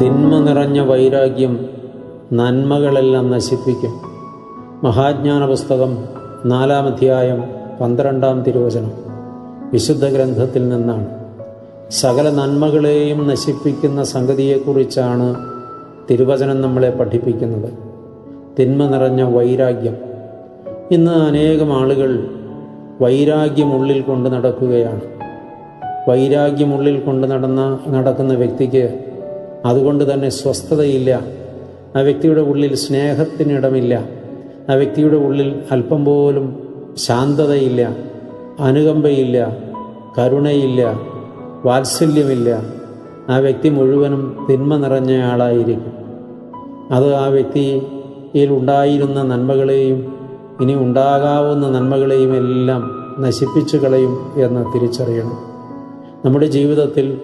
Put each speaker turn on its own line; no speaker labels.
തിന്മ നിറഞ്ഞ വൈരാഗ്യം നന്മകളെല്ലാം നശിപ്പിക്കും. മഹാജ്ഞാന പുസ്തകം നാലാം അധ്യായം പന്ത്രണ്ടാം തിരുവചനം വിശുദ്ധ ഗ്രന്ഥത്തിൽ നിന്നാണ്. സകല നന്മകളെയും നശിപ്പിക്കുന്ന സംഗതിയെക്കുറിച്ചാണ് തിരുവചനം നമ്മളെ പഠിപ്പിക്കുന്നത്. തിന്മ നിറഞ്ഞ വൈരാഗ്യം. ഇന്ന് അനേകം ആളുകൾ വൈരാഗ്യമുള്ളിൽ കൊണ്ട് നടക്കുകയാണ്. വൈരാഗ്യമുള്ളിൽ കൊണ്ട് നടന്ന നടക്കുന്ന വ്യക്തിക്ക് അതുകൊണ്ട് തന്നെ സ്വസ്ഥതയില്ല. ആ വ്യക്തിയുടെ ഉള്ളിൽ സ്നേഹത്തിനിടമില്ല. ആ വ്യക്തിയുടെ ഉള്ളിൽ അല്പം പോലും ശാന്തതയില്ല അനുകമ്പയില്ല കരുണയില്ല വാത്സല്യമില്ല. ആ വ്യക്തി മുഴുവനും തിന്മ നിറഞ്ഞയാളായിരിക്കും അത് ആ വ്യക്തിയിൽ ഉണ്ടായിരുന്ന നന്മകളെയും ഇനി ഉണ്ടാകാവുന്ന നന്മകളെയും എല്ലാം നശിപ്പിച്ചു കളയും എന്ന് തിരിച്ചറിയണം. നമ്മുടെ ജീവിതത്തിൽ